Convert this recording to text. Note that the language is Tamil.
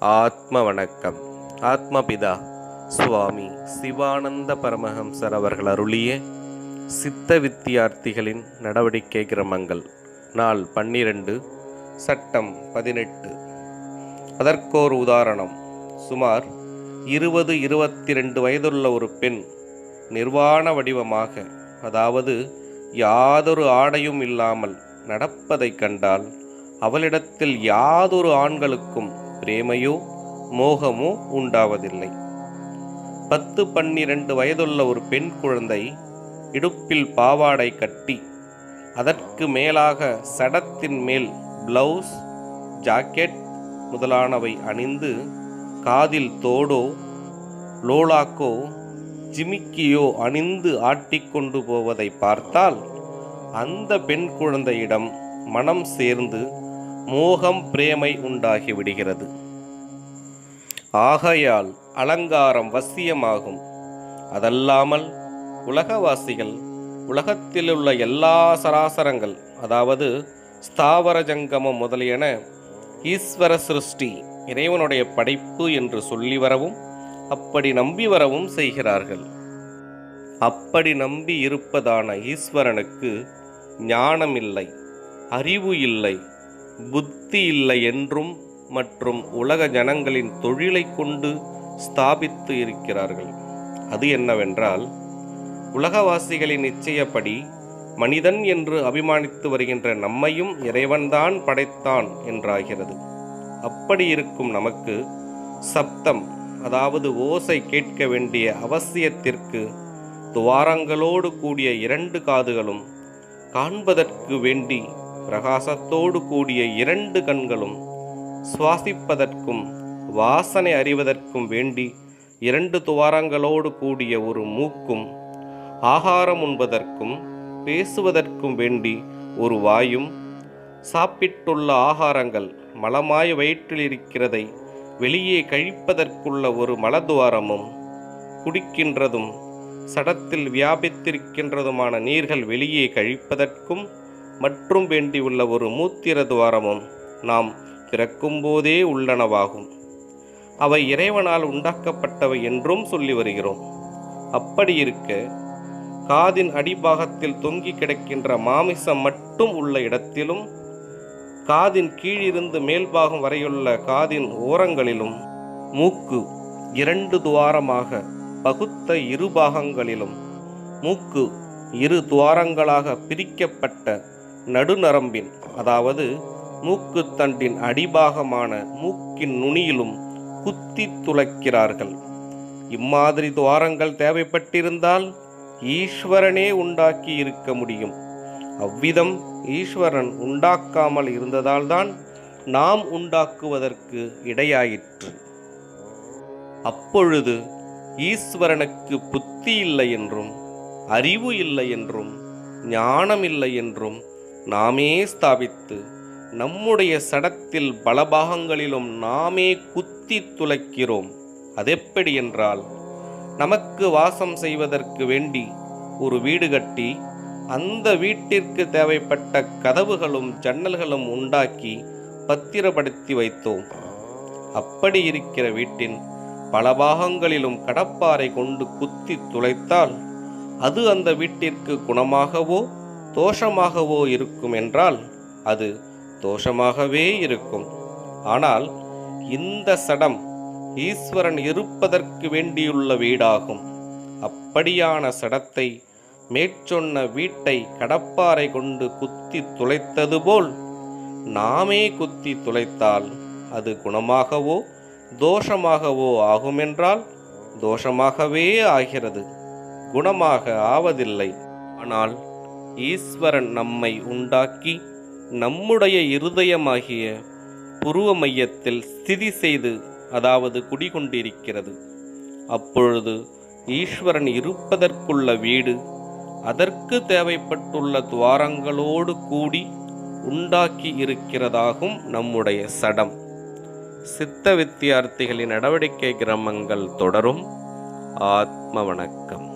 ஆத்ம வணக்கம் ஆத்மபிதா சுவாமி சிவானந்த பரமஹம்சர் அவர்கள் அருளிய சித்த வித்தியார்த்திகளின் நடவடிக்கை கிரமங்கள். நாள் பன்னிரண்டு சட்டம் பதினெட்டு. அதற்கோர் உதாரணம். சுமார் இருபது இருபத்தி ரெண்டு வயதுள்ள ஒரு பெண் நிர்வாண வடிவமாக அதாவது யாதொரு ஆடையும் இல்லாமல் நடப்பதைக் கண்டால் அவளிடத்தில் யாதொரு ஆண்களுக்கும் பிரேமையோ மோகமோ உண்டாவதில்லை. பத்து பன்னிரண்டு வயதுள்ள ஒரு பெண் குழந்தை இடுப்பில் பாவாடை கட்டி அதற்கு மேலாக சடத்தின் மேல் பிளவுஸ் ஜாக்கெட் முதலானவை அணிந்து காதில் தோடோ லோலாக்கோ ஜிமிக்கியோ அணிந்து ஆட்டிக்கொண்டு போவதை பார்த்தால் அந்த பெண் குழந்தையிடம் மனம் சேர்ந்து மோகம் பிரேமை உண்டாகி விடுகிறது. ஆகையால் அலங்காரம் வசியமாகும். அதல்லாமல் உலகவாசிகள் உலகத்திலுள்ள எல்லா சராசரங்கள் அதாவது ஸ்தாவர ஜங்கமம் முதலியன ஈஸ்வர சிருஷ்டி இறைவனுடைய படைப்பு என்று சொல்லி வரவும் அப்படி நம்பி வரவும் செய்கிறார்கள். அப்படி நம்பி இருப்பதான ஈஸ்வரனுக்கு ஞானம் இல்லை அறிவு இல்லை புத்தி இல்லை என்றும் மற்றும் உலக ஜனங்களின் தொழிலை கொண்டு ஸ்தாபித்து இருக்கிறார்கள். அது என்னவென்றால் உலகவாசிகளின் நிச்சயப்படி மனிதன் என்று அபிமானித்து வருகின்ற நம்மையும் இறைவன்தான் படைத்தான் என்றாகிறது. அப்படி இருக்கும் நமக்கு சப்தம் அதாவது ஓசை கேட்க வேண்டிய அவசியத்திற்கு துவாரங்களோடு கூடிய இரண்டு காதுகளும் காண்பதற்கு வேண்டி பிரகாசத்தோடு கூடிய இரண்டு கண்களும் சுவாசிப்பதற்கும் வாசனை அறிவதற்கும் வேண்டி இரண்டு துவாரங்களோடு கூடிய ஒரு மூக்கும் ஆகாரம் உண்பதற்கும் பேசுவதற்கும் வேண்டி ஒரு வாயும் சாப்பிட்டுள்ள ஆகாரங்கள் மலமாய் வயிற்றில் இருக்கிறதை வெளியே கழிப்பதற்குள்ள ஒரு மலத்துவாரமும் குடிக்கின்றதும் சடத்தில் வியாபித்திருக்கின்றதுமான நீர்கள் வெளியே கழிப்பதற்கும் மற்றும் வேண்டியுள்ள ஒரு மூத்திர துவாரமும் நாம் பிறக்கும்போதே உள்ளனவாகும். அவை இறைவனால் உண்டாக்கப்பட்டவை என்றும் சொல்லி வருகிறோம். அப்படியிருக்க காதின் அடிபாகத்தில் தொங்கி கிடக்கின்ற மாமிசம் மட்டும் உள்ள இடத்திலும் காதின் கீழிருந்து மேல்பாகம் வரையுள்ள காதின் ஓரங்களிலும் மூக்கு இரண்டு துவாரமாக பகுத்த இரு பாகங்களிலும் மூக்கு இரு துவாரங்களாக பிரிக்கப்பட்ட நடுநரம்பின் அதாவது மூக்குத்தண்டின் அடிபாகமான மூக்கின் நுனியிலும் குத்தி துளைக்கிறார்கள். இம்மாதிரி துவாரங்கள் தேவைப்பட்டிருந்தால் ஈஸ்வரனே உண்டாக்கி இருக்க முடியும். அவ்விதம் ஈஸ்வரன் உண்டாக்காமல் இருந்ததால்தான் நாம் உண்டாக்குவதற்கு இடையாயிற்று. அப்பொழுது ஈஸ்வரனுக்கு புத்தி இல்லை என்றும் அறிவு இல்லை என்றும் ஞானம் இல்லை என்றும் நாமே ஸ்தாபித்து நம்முடைய சடத்தில் பலபாகங்களிலும் நாமே குத்தி துளைக்கிறோம். அதெப்படி என்றால் நமக்கு வாசம் செய்வதற்கு வேண்டி ஒரு வீடு கட்டி அந்த வீட்டிற்கு தேவைப்பட்ட கதவுகளும் ஜன்னல்களும் உண்டாக்கி பத்திரப்படுத்தி வைத்தோம். அப்படி இருக்கிற வீட்டின் பல பாகங்களிலும் கடப்பாறை கொண்டு குத்தி துளைத்தால் அது அந்த வீட்டிற்கு குணமாகவோ தோஷமாகவோ இருக்கும் என்றால் அது தோஷமாகவே இருக்கும். ஆனால் இந்த சடம் ஈஸ்வரன் இருப்பதற்கு வேண்டியுள்ள வீடாகும். அப்படியான சடத்தை மேற்சொன்ன வீட்டை கடப்பாரை கொண்டு குத்தி துளைத்தது போல் நாமே குத்தி துளைத்தால் அது குணமாகவோ தோஷமாகவோ ஆகுமென்றால் தோஷமாகவே ஆகிறது. குணமாக ஆவதில்லை. ஆனால் ஈஸ்வரன் நம்மை உண்டாக்கி நம்முடைய இருதயமாகிய புருவ மையத்தில் ஸ்திதி செய்து அதாவது குடிகொண்டிருக்கிறது. அப்பொழுது ஈஸ்வரன் இருப்பதற்குள்ள வீடு அதற்கு தேவைப்பட்டுள்ள துவாரங்களோடு கூடி உண்டாக்கி இருக்கிறதாகும் நம்முடைய சடம். சித்த வித்தியார்த்திகளின் நடவடிக்கை கிரமங்கள் தொடரும். ஆத்ம வணக்கம்.